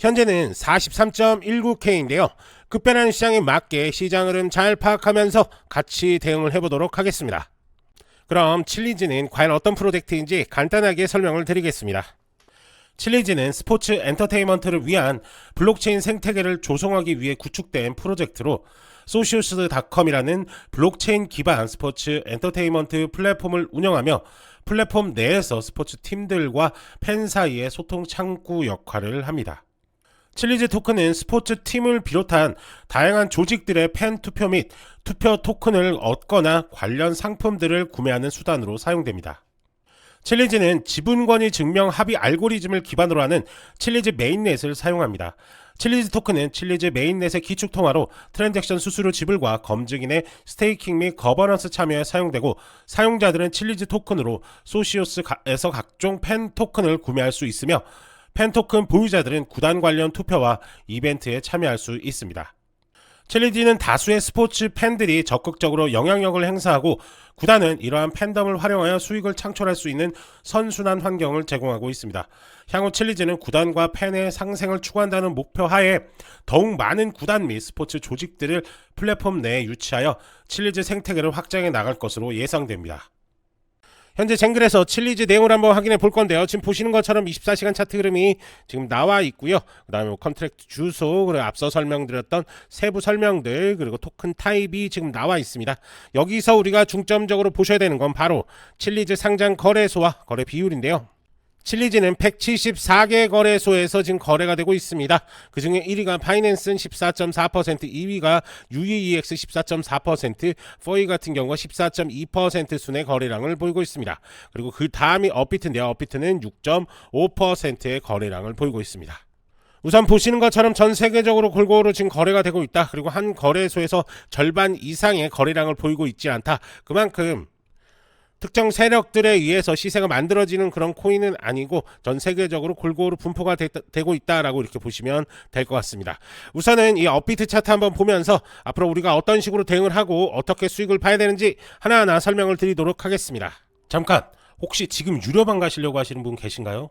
현재는 43.19K인데요. 급변하는 시장에 맞게 시장 흐름 잘 파악하면서 같이 대응을 해보도록 하겠습니다. 그럼 칠리즈는 과연 어떤 프로젝트인지 간단하게 설명을 드리겠습니다. 칠리즈는 스포츠 엔터테인먼트를 위한 블록체인 생태계를 조성하기 위해 구축된 프로젝트로 소시오스닷컴이라는 블록체인 기반 스포츠 엔터테인먼트 플랫폼을 운영하며 플랫폼 내에서 스포츠 팀들과 팬 사이의 소통 창구 역할을 합니다. 칠리즈 토큰은 스포츠 팀을 비롯한 다양한 조직들의 팬 투표 및 투표 토큰을 얻거나 관련 상품들을 구매하는 수단으로 사용됩니다. 칠리즈는 지분권위 증명 합의 알고리즘을 기반으로 하는 칠리즈 메인넷을 사용합니다. 칠리즈 토큰은 칠리즈 메인넷의 기축 통화로 트랜잭션 수수료 지불과 검증인의 스테이킹 및 거버넌스 참여에 사용되고 사용자들은 칠리즈 토큰으로 소시오스에서 각종 팬 토큰을 구매할 수 있으며 팬 토큰 보유자들은 구단 관련 투표와 이벤트에 참여할 수 있습니다. 칠리지는 다수의 스포츠 팬들이 적극적으로 영향력을 행사하고 구단은 이러한 팬덤을 활용하여 수익을 창출할 수 있는 선순환 환경을 제공하고 있습니다. 향후 칠리지는 구단과 팬의 상생을 추구한다는 목표 하에 더욱 많은 구단 및 스포츠 조직들을 플랫폼 내에 유치하여 칠리즈 생태계를 확장해 나갈 것으로 예상됩니다. 현재 쟁글에서 칠리즈 내용을 한번 확인해 볼 건데요. 지금 보시는 것처럼 24시간 차트 흐름이 지금 나와 있고요. 그 다음에 컨트랙트 주소 그리고 앞서 설명드렸던 세부 설명들 그리고 토큰 타입이 지금 나와 있습니다. 여기서 우리가 중점적으로 보셔야 되는 건 바로 칠리즈 상장 거래소와 거래 비율인데요. 칠리즈는 174개 거래소에서 지금 거래가 되고 있습니다. 그 중에 1위가 파이낸스는 14.4%, 2위가 UEX 14.4%, 포이 같은 경우가 14.2% 순의 거래량을 보이고 있습니다. 그리고 그 다음이 업비트인데요. 업비트는 6.5%의 거래량을 보이고 있습니다. 우선 보시는 것처럼 전 세계적으로 골고루 지금 거래가 되고 있다. 그리고 한 거래소에서 절반 이상의 거래량을 보이고 있지 않다. 그만큼 특정 세력들에 의해서 시세가 만들어지는 그런 코인은 아니고 전 세계적으로 골고루 분포가 되, 고 있다라고 이렇게 보시면 될 것 같습니다. 우선은 이 업비트 차트 한번 보면서 앞으로 우리가 어떤 식으로 대응을 하고 어떻게 수익을 봐야 되는지 하나하나 설명을 드리도록 하겠습니다. 잠깐 혹시 지금 유료방 가시려고 하시는 분 계신가요?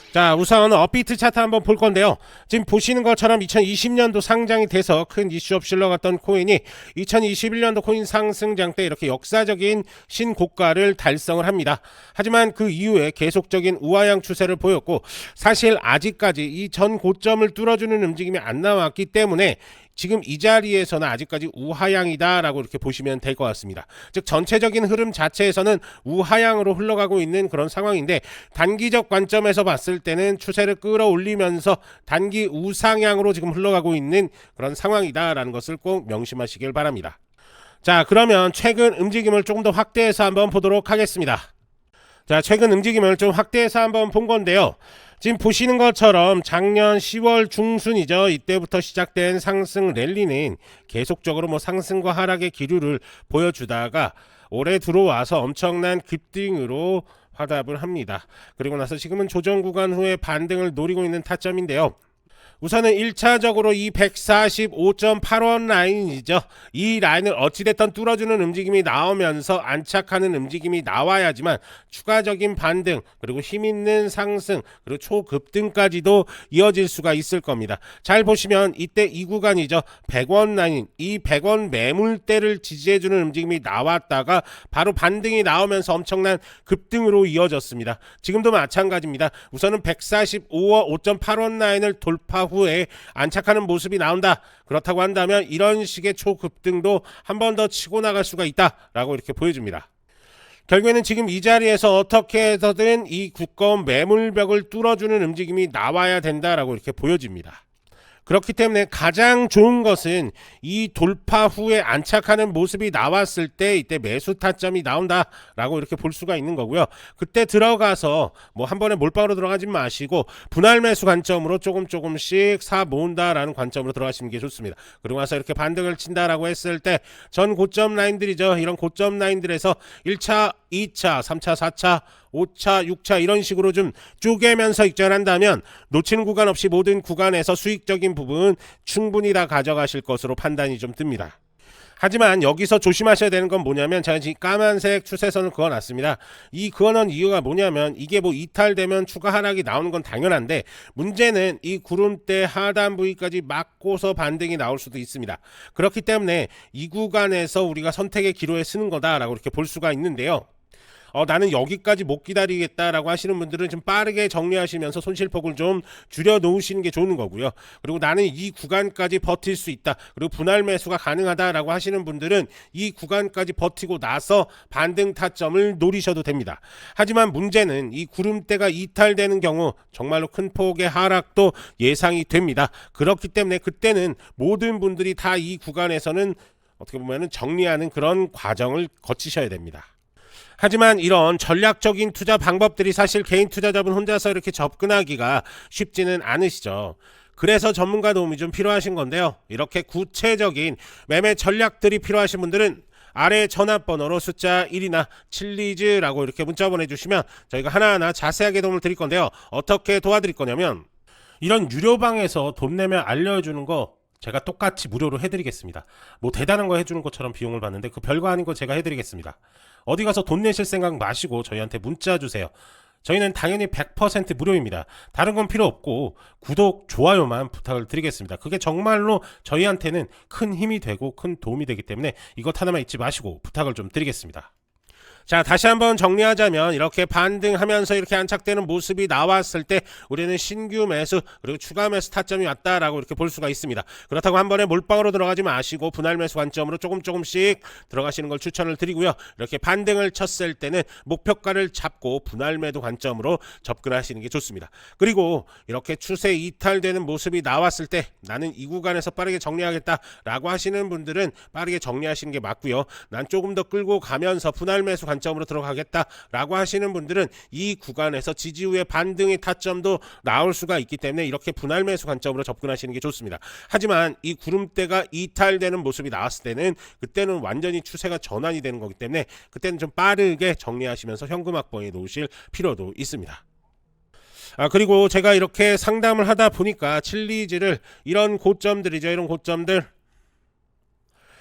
자, 우선 업비트 차트 한번 볼 건데요. 지금 보시는 것처럼 2020년도 상장이 돼서 큰 이슈 없이 흘러갔던 코인이 2021년도 코인 상승장 때 이렇게 역사적인 신고가를 달성을 합니다. 하지만 그 이후에 계속적인 우하향 추세를 보였고 사실 아직까지 이 전 고점을 뚫어주는 움직임이 안 나왔기 때문에 지금 이 자리에서는 아직까지 우하향이다라고 이렇게 보시면 될 것 같습니다. 즉 전체적인 흐름 자체에서는 우하향으로 흘러가고 있는 그런 상황인데 단기적 관점에서 봤을 때는 추세를 끌어올리면서 단기 우상향으로 지금 흘러가고 있는 그런 상황이다라는 것을 꼭 명심하시길 바랍니다. 자, 그러면 최근 움직임을 조금 더 확대해서 한번 보도록 하겠습니다. 자, 최근 움직임을 좀 확대해서 한번 본 건데요. 지금 보시는 것처럼 작년 10월 중순이죠. 이때부터 시작된 상승 랠리는 계속적으로 뭐 상승과 하락의 기류를 보여주다가 올해 들어와서 엄청난 급등으로 화답을 합니다. 그리고 나서 지금은 조정 구간 후에 반등을 노리고 있는 타점인데요. 우선은 1차적으로 이 145.8원 라인이죠. 이 라인을 어찌됐든 뚫어주는 움직임이 나오면서 안착하는 움직임이 나와야지만 추가적인 반등 그리고 힘있는 상승 그리고 초급등까지도 이어질 수가 있을 겁니다. 잘 보시면 이때 이 구간이죠. 100원 라인 이 100원 매물대를 지지해주는 움직임이 나왔다가 바로 반등이 나오면서 엄청난 급등으로 이어졌습니다. 지금도 마찬가지입니다. 우선은 145원 5.8원 라인을 돌파 후에 안착하는 모습이 나온다. 그렇다고 한다면 이런 식의 초급등도 한 번 더 치고 나갈 수가 있다라고 이렇게 보여줍니다. 결국에는 지금 이 자리에서 어떻게 해서든 이 두꺼운 매물벽을 뚫어주는 움직임이 나와야 된다라고 이렇게 보여집니다. 그렇기 때문에 가장 좋은 것은 이 돌파 후에 안착하는 모습이 나왔을 때 이때 매수 타점이 나온다라고 이렇게 볼 수가 있는 거고요. 그때 들어가서 뭐 한 번에 몰빵으로 들어가지 마시고 분할 매수 관점으로 조금 조금씩 사 모은다라는 관점으로 들어가시는 게 좋습니다. 그리고 나서 이렇게 반등을 친다라고 했을 때 전 고점 라인들이죠. 이런 고점 라인들에서 1차, 2차, 3차, 4차 5차, 6차 이런 식으로 좀 쪼개면서 익절한다면 놓치는 구간 없이 모든 구간에서 수익적인 부분 충분히 다 가져가실 것으로 판단이 좀 듭니다. 하지만 여기서 조심하셔야 되는 건 뭐냐면 제가 지금 까만색 추세선을 그어놨습니다. 이 그어놓은 이유가 뭐냐면 이게 뭐 이탈되면 추가 하락이 나오는 건 당연한데 문제는 이 구름대 하단 부위까지 막고서 반등이 나올 수도 있습니다. 그렇기 때문에 이 구간에서 우리가 선택의 기로에 쓰는 거다라고 이렇게 볼 수가 있는데요. 어, 나는 여기까지 못 기다리겠다라고 하시는 분들은 좀 빠르게 정리하시면서 손실폭을 좀 줄여 놓으시는 게 좋은 거고요. 그리고 나는 이 구간까지 버틸 수 있다. 그리고 분할 매수가 가능하다라고 하시는 분들은 이 구간까지 버티고 나서 반등 타점을 노리셔도 됩니다. 하지만 문제는 이 구름대가 이탈되는 경우 정말로 큰 폭의 하락도 예상이 됩니다. 그렇기 때문에 그때는 모든 분들이 다 이 구간에서는 어떻게 보면은 정리하는 그런 과정을 거치셔야 됩니다. 하지만 이런 전략적인 투자 방법들이 사실 개인 투자자분 혼자서 이렇게 접근하기가 쉽지는 않으시죠. 그래서 전문가 도움이 좀 필요하신 건데요. 이렇게 구체적인 매매 전략들이 필요하신 분들은 아래 전화번호로 숫자 1이나 칠리즈라고 이렇게 문자 보내주시면 저희가 하나하나 자세하게 도움을 드릴 건데요. 어떻게 도와드릴 거냐면 이런 유료방에서 돈 내면 알려주는 거 제가 똑같이 무료로 해드리겠습니다. 뭐 대단한 거 해주는 것처럼 비용을 받는데 그 별거 아닌 거 제가 해드리겠습니다. 어디 가서 돈 내실 생각 마시고 저희한테 문자 주세요. 저희는 당연히 100% 무료입니다. 다른 건 필요 없고 구독, 좋아요만 부탁을 드리겠습니다. 그게 정말로 저희한테는 큰 힘이 되고 큰 도움이 되기 때문에 이것 하나만 잊지 마시고 부탁을 좀 드리겠습니다. 자, 다시 한번 정리하자면 이렇게 반등하면서 이렇게 안착되는 모습이 나왔을 때 우리는 신규 매수 그리고 추가 매수 타점이 왔다라고 이렇게 볼 수가 있습니다. 그렇다고 한 번에 몰빵으로 들어가지 마시고 분할 매수 관점으로 조금 조금씩 들어가시는 걸 추천을 드리고요. 이렇게 반등을 쳤을 때는 목표가를 잡고 분할 매도 관점으로 접근하시는 게 좋습니다. 그리고 이렇게 추세 이탈되는 모습이 나왔을 때 나는 이 구간에서 빠르게 정리하겠다라고 하시는 분들은 빠르게 정리하시는 게 맞고요. 난 조금 더 끌고 가면서 분할 매수 관점으로 들어가겠다라고 하시는 분들은 이 구간에서 지지 후에 반등의 타점도 나올 수가 있기 때문에 이렇게 분할 매수 관점으로 접근하시는 게 좋습니다. 하지만 이 구름대가 이탈되는 모습이 나왔을 때는 그때는 완전히 추세가 전환이 되는 거기 때문에 그때는 좀 빠르게 정리하시면서 현금 확보에 놓으실 필요도 있습니다. 아, 그리고 제가 이렇게 상담을 하다 보니까 칠리즈를 이런 고점들이죠. 이런 고점들